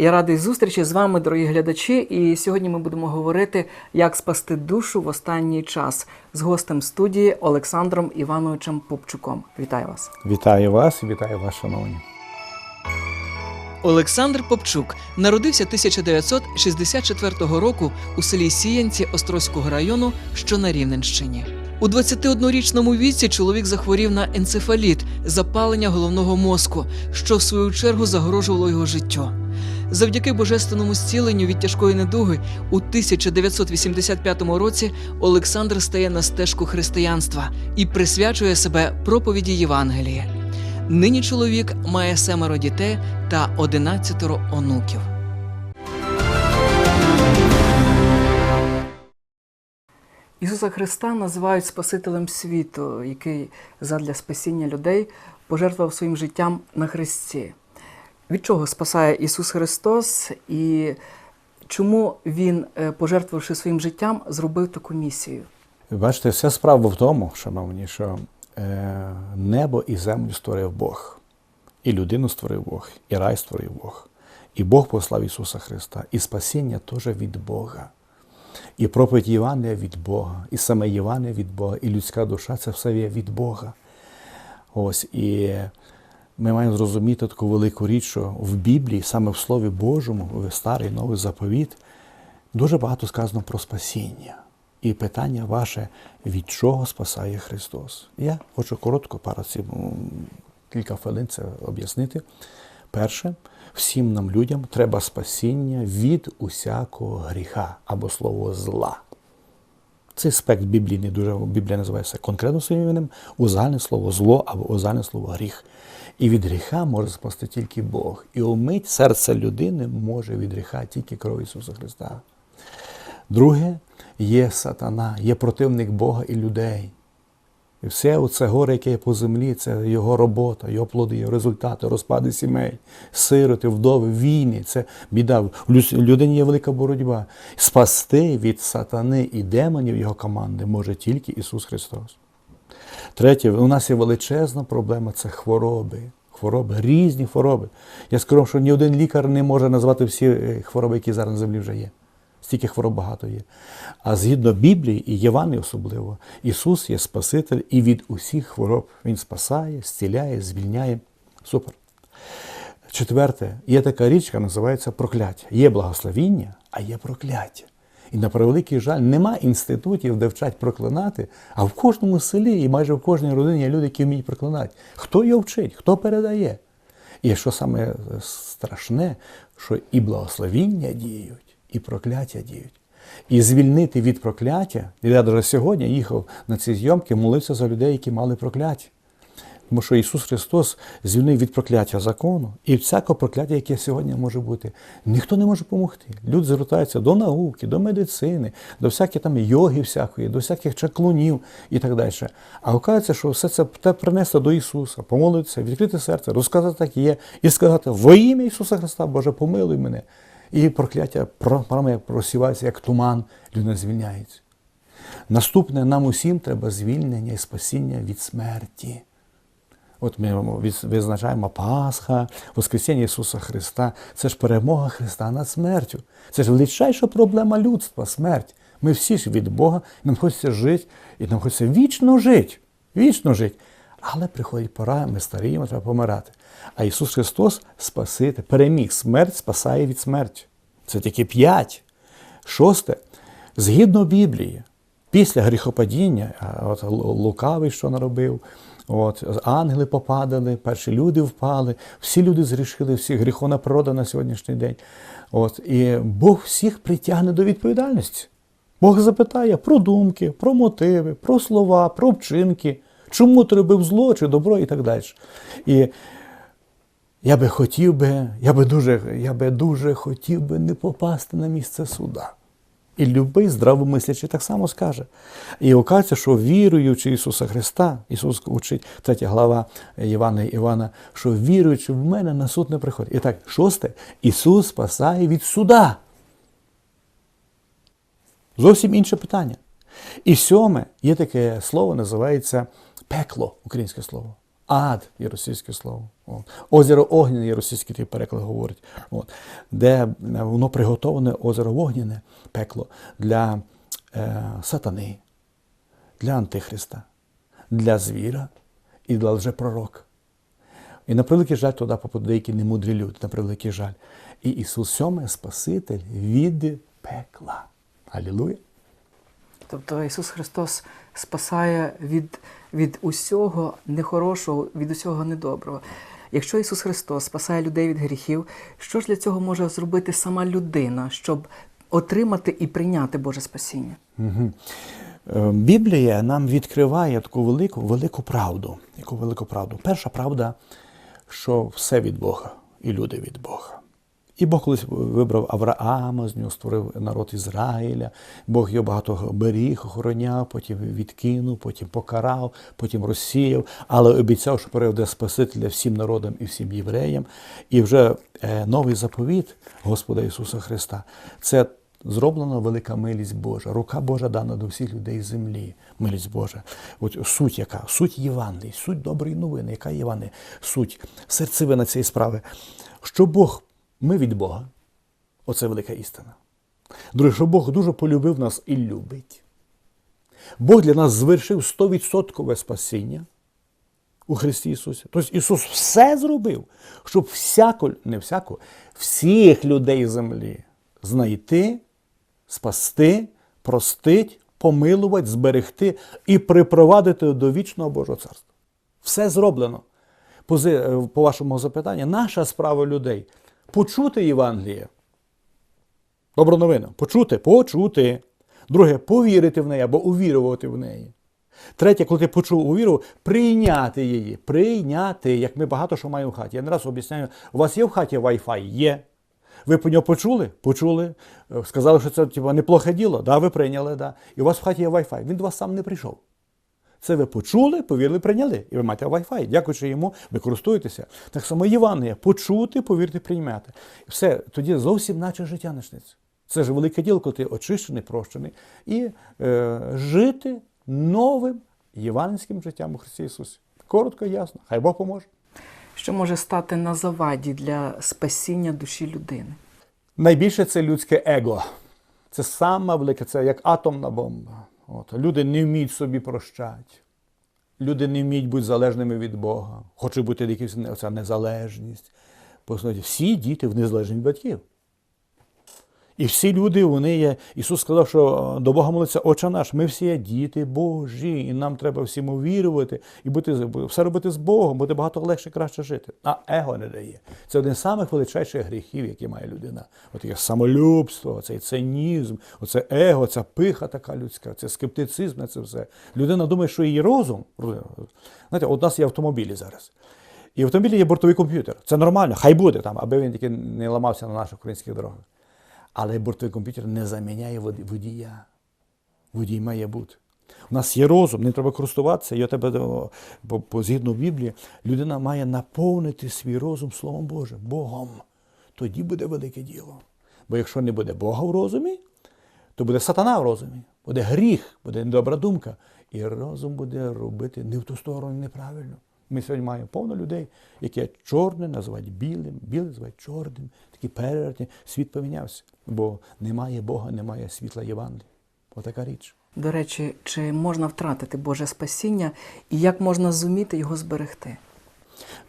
Я радий зустрічі з вами, дорогі глядачі. І сьогодні ми будемо говорити, як спасти душу в останній час з гостем студії Олександром Івановичем Попчуком. Вітаю вас. Вітаю вас і вітаю вас, шановні. Олександр Попчук народився 1964 року у селі Сіянці Острозького району, що на Рівненщині. У 21-річному віці чоловік захворів на енцефаліт, запалення головного мозку, що в свою чергу загрожувало його життю. Завдяки божественному зціленню від тяжкої недуги у 1985 році Олександр стає на стежку християнства і присвячує себе проповіді Євангелія. Нині чоловік має семеро дітей та одинадцятеро онуків. Ісуса Христа називають Спасителем світу, який задля спасіння людей пожертвував своїм життям на Христі. Від чого спасає Ісус Христос і чому Він, е, пожертвувавши своїм життям, зробив таку місію? Бачите, вся справа в тому, шановні, що е, небо і землю створив Бог, і людину створив Бог, і рай створив Бог. І Бог послав Ісуса Христа, і спасіння теж від Бога. І проповідь Євангелія від Бога, і саме Євангелія від Бога, і людська душа це все є від Бога. Ось і ми маємо зрозуміти таку велику річ, що в Біблії, саме в Слові Божому, в старий новий заповіт, дуже багато сказано про спасіння. І питання ваше, від чого спасає Христос? Я хочу коротко, пару ці- кілька хвилин це об'яснити. Перше, всім нам людям треба спасіння від усякого гріха або слово зла. Цей аспект Біблії не дуже Біблія називає все конкретно своїм іменем, узагальне слово зло або узагальне слово гріх. І від гріха може спасти тільки Бог. І умить серце людини може від гріха тільки кров Ісуса Христа. Друге, є сатана, є противник Бога і людей. І все це горе, яке є по землі, це його робота, його плоди, його результати, розпади сімей, сироти, вдови, війни. Це біда. Лю- людині є велика боротьба. Спасти від сатани і демонів його команди може тільки Ісус Христос. Третє, у нас є величезна проблема це хвороби. Хвороби, різні хвороби. Я скажу, що ні один лікар не може назвати всі е, хвороби, які зараз на землі вже є. Стільки хвороб багато є. А згідно Біблії і Євангелії особливо, Ісус є Спаситель і від усіх хвороб Він спасає, зціляє, звільняє. Супер. Четверте, є така річ, яка називається прокляття. Є благословіння, а є прокляття. І на превеликий жаль, нема інститутів, де вчать проклинати, а в кожному селі і майже в кожній родині є люди, які вміють проклинати. Хто його вчить, хто передає? І що саме страшне, що і благословіння діють, і прокляття діють. І звільнити від прокляття, я навіть сьогодні їхав на ці зйомки, молився за людей, які мали прокляття. Тому що Ісус Христос звільнив від прокляття закону і всякого прокляття, яке сьогодні може бути. Ніхто не може допомогти. Люди звертаються до науки, до медицини, до всяких там йоги всякої, до всяких чаклунів і так далі. А оказується, що все це те принести до Ісуса, помолитися, відкрити серце, розказати так є, і сказати во ім'я Ісуса Христа, Боже, помилуй мене. І прокляття прямо просівається, як туман, людина звільняється. Наступне нам усім треба звільнення і спасіння від смерті. От ми визначаємо Пасха, Воскресіння Ісуса Христа. Це ж перемога Христа над смертю. Це ж величайша проблема людства смерть. Ми всі ж від Бога, нам хочеться жити, і нам хочеться вічно жити. Вічно жити. Але приходить пора, ми старіємо, треба помирати. А Ісус Христос Спаситель, переміг смерть, спасає від смерті. Це тільки п'ять. Шосте, згідно Біблії, після гріхопадіння, от лукавий, що наробив, от, ангели попадали, перші люди впали, всі люди зрішили, всі гріховна природа на сьогоднішній день. От, і Бог всіх притягне до відповідальності. Бог запитає про думки, про мотиви, про слова, про вчинки, чому ти робив зло чи добро і так далі. І я би хотів би, я би дуже, я би дуже хотів би не попасти на місце суда. І любий здравомислячий так само скаже. І оказується, що віруючи Ісуса Христа, Ісус учить, третя глава Івана Івана, що віруючи в мене на суд не приходить. І так, шосте, Ісус спасає від суда. Зовсім інше питання. І сьоме, є таке слово, називається пекло, українське слово. Ад є російське слово. От. Озеро Огняне є російський той переклад говорить. От. Де е, воно приготоване озеро Вогняне, пекло для е, сатани, для Антихриста, для звіра і для лжепророка. І на превеликий жаль, туди попадуть деякі немудрі люди, на превеликий жаль. І Ісус сьоме Спаситель від пекла. Алілуя! Тобто Ісус Христос спасає від, від усього нехорошого, від усього недоброго. Якщо Ісус Христос спасає людей від гріхів, що ж для цього може зробити сама людина, щоб отримати і прийняти Боже спасіння? Угу. Біблія нам відкриває таку велику, велику правду. Яку велику правду? Перша правда, що все від Бога, і люди від Бога. І Бог колись вибрав Авраама, з нього створив народ Ізраїля. Бог його багато беріг, охороняв, потім відкинув, потім покарав, потім розсіяв, але обіцяв, що переведе Спасителя всім народам і всім євреям. І вже е, новий заповіт Господа Ісуса Христа це зроблена велика милість Божа. Рука Божа дана до всіх людей землі. Милість Божа. От суть яка? Суть Євангелії, суть доброї новини. Яка Євангелія? Суть, серцевина цієї справи. Що Бог, ми від Бога. Оце велика істина. Друге, що Бог дуже полюбив нас і любить. Бог для нас звершив 100% спасіння у Христі Ісусі. Тобто Ісус все зробив, щоб всяко, не всяко, всіх людей землі знайти, спасти, простить, помилувати, зберегти і припровадити до вічного Божого царства. Все зроблено. По вашому запитанню, наша справа людей почути Євангеліє. Добру новину. Почути, почути. Друге, повірити в неї або увірувати в неї. Третє, коли ти почув увірував, прийняти її. Прийняти, як ми багато що маємо в хаті. Я не раз об'ясняю, у вас є в хаті Wi-Fi? Є. Ви по нього почули? Почули. Сказали, що це типу, неплохе діло. Да, ви прийняли, да. І у вас в хаті є Wi-Fi. Він до вас сам не прийшов. Це ви почули, повірили, прийняли. І ви маєте Wi-Fi. Дякуючи йому, ви користуєтеся. Так само Євангелія. Почути, повірити, прийняти. Все, тоді зовсім наче життя почнеться. Це ж велике діло, коли ти очищений, прощений. І е, жити новим євангельським життям у Христі Ісусі. Коротко ясно. Хай Бог поможе. Що може стати на заваді для спасіння душі людини? Найбільше це людське его. Це сама велика, це як атомна бомба. От. Люди не вміють собі прощати. Люди не вміють бути залежними від Бога. Хочуть бути якісь оця незалежність. Всі діти в незалежність батьків. І всі люди, вони є. Ісус сказав, що е, до Бога молиться Отче наш. Ми всі є діти Божі, і нам треба всім увірувати і бути, все робити з Богом, буде багато легше краще жити. А его не дає. Це один з самих величайших гріхів, які має людина. От таке самолюбство, цей цинізм, оце его, ця пиха така людська, це скептицизм це все. Людина думає, що її розум. Знаєте, у нас є автомобілі зараз. І в автомобілі є бортовий комп'ютер. Це нормально, хай буде там, аби він тільки не ламався на наших українських дорогах. Але бортовий комп'ютер не заміняє водія. Водій має бути. У нас є розум, ним треба користуватися. У тебе, о, по, по згідно Біблії, людина має наповнити свій розум Словом Божим, Богом. Тоді буде велике діло. Бо якщо не буде Бога в розумі, то буде сатана в розумі, буде гріх, буде недобра думка. І розум буде робити не в ту сторону неправильно. Ми сьогодні маємо повно людей, які чорне називають білим, біле називають чорним, такі перевертні. Світ помінявся, бо немає Бога, немає світла Євангелія. Отака річ. До речі, чи можна втратити Боже спасіння і як можна зуміти його зберегти?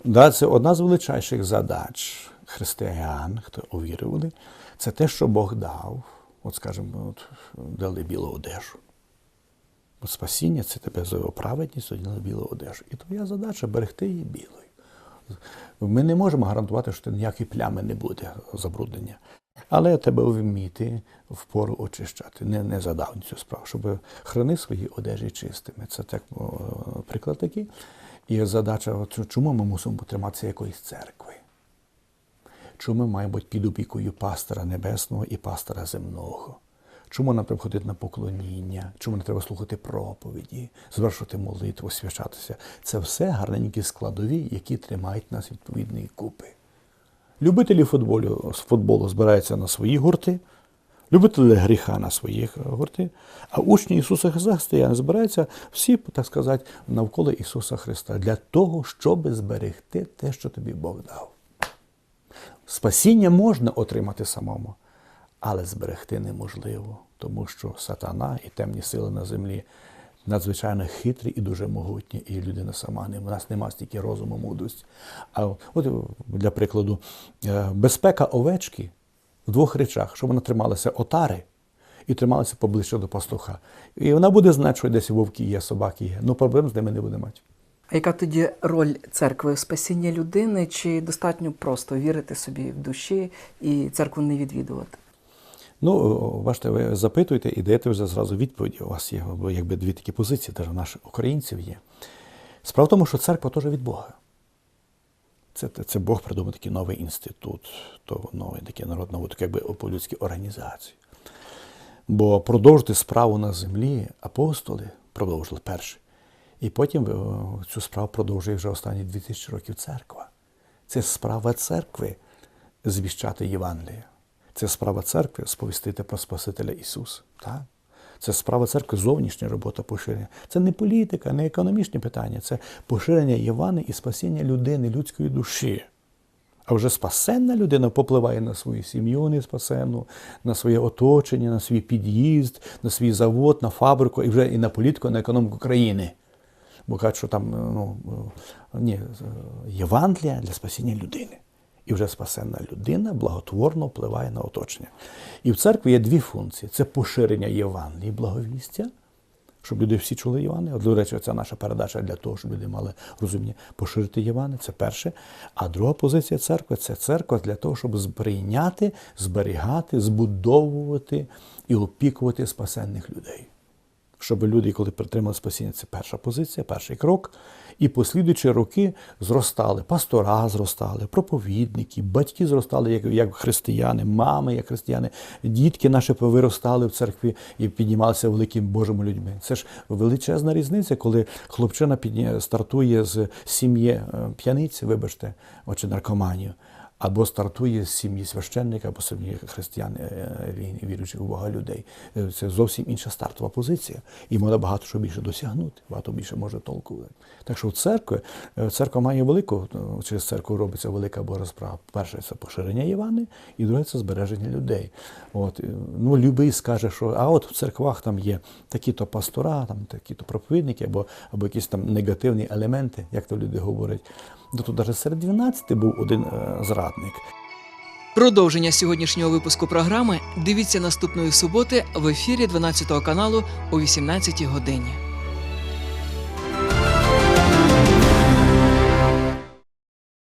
Да, це одна з величайших задач християн, хто увірували, це те, що Бог дав. От, скажімо, от, дали білу одежу. Спасіння це тебе за його праведність, одягли білу одежу. І твоя задача берегти її білою. Ми не можемо гарантувати, що ніякі плями не буде забруднення. Але тебе вміти впору очищати. Не, не задав цю справу, щоб храни свої одежі чистими. Це так, приклад такий. І задача, чому ми мусимо триматися якоїсь церкви? Чому ми маємо бути під опікою пастора небесного і пастора земного? Чому нам треба ходити на поклоніння? Чому не треба слухати проповіді, звершувати молитву, свячатися? Це все гарненькі складові, які тримають нас відповідної купи. Любителі футболу, футболу збираються на свої гурти, любителі гріха на своїх е, гурти, а учні Ісуса Христа збираються всі, так сказати, навколо Ісуса Христа для того, щоб зберегти те, що тобі Бог дав. Спасіння можна отримати самому, але зберегти неможливо, тому що сатана і темні сили на землі надзвичайно хитрі і дуже могутні, і людина сама не у нас немає стільки розуму, мудрості. А от для прикладу, е, безпека овечки в двох речах, щоб вона трималася отари і трималася поближче до пастуха. І вона буде знати, що десь вовки є, собаки є. Ну проблем з ними не буде мати. А яка тоді роль церкви в спасінні людини? Чи достатньо просто вірити собі в душі і церкву не відвідувати? Ну, бачите, ви запитуєте і даєте вже зразу відповіді. У вас є якби дві такі позиції, теж у наших українців є. Справа в тому, що церква теж від Бога. Це, це Бог придумав такий новий інститут, то новий такий народ, нову таку якби по-людськи організацію. Бо продовжити справу на землі апостоли продовжили перші. І потім е, цю справу продовжує вже останні 2000 років церква. Це справа церкви звіщати Євангеліє. Це справа церкви сповістити про Спасителя Ісуса. Так? Це справа церкви, зовнішня робота поширення. Це не політика, не економічні питання, це поширення Євани і спасіння людини, людської душі. А вже спасенна людина попливає на свою сім'ю неспасенну, на своє оточення, на свій під'їзд, на свій завод, на фабрику і вже і на політику, на економіку країни. Бо кажуть, що там ну, ні, Євангелія для спасіння людини. І вже спасенна людина благотворно впливає на оточення. І в церкві є дві функції: це поширення Євангелії, благовістя, щоб люди всі чули Євангеліє. От, До речі, це наша передача для того, щоб люди мали розуміння поширити Євангеліє, це перше. А друга позиція церкви це церква для того, щоб зберігати, зберігати, збудовувати і опікувати спасенних людей. Щоб люди, коли притримали спасіння, це перша позиція, перший крок. І послідуючі роки зростали, пастора зростали, проповідники, батьки зростали як, як християни, мами, як християни, дітки наші повиростали в церкві і піднімалися великими Божими людьми. Це ж величезна різниця, коли хлопчина підня... стартує з сім'ї е, п'яниці, вибачте, чи наркоманію. Або стартує з сім'ї священника, або сім'ї християн, е, ві- віруючих у Бога людей. Е, Це зовсім інша стартова позиція. І можна багато що більше досягнути, багато більше може толку. Так що в церкві, е, церква має велику, е, через церкву робиться велика Божа. Перше це поширення Євани, і друге це збереження людей. От, е, ну, любий скаже, що а от в церквах там є такі-то пастора, там такі-то проповідники, або, або якісь там негативні елементи, як то люди говорять. Ну, тут навіть серед 12 був один е, зрадник. Продовження сьогоднішнього випуску програми дивіться наступної суботи в ефірі 12 каналу о 18 годині.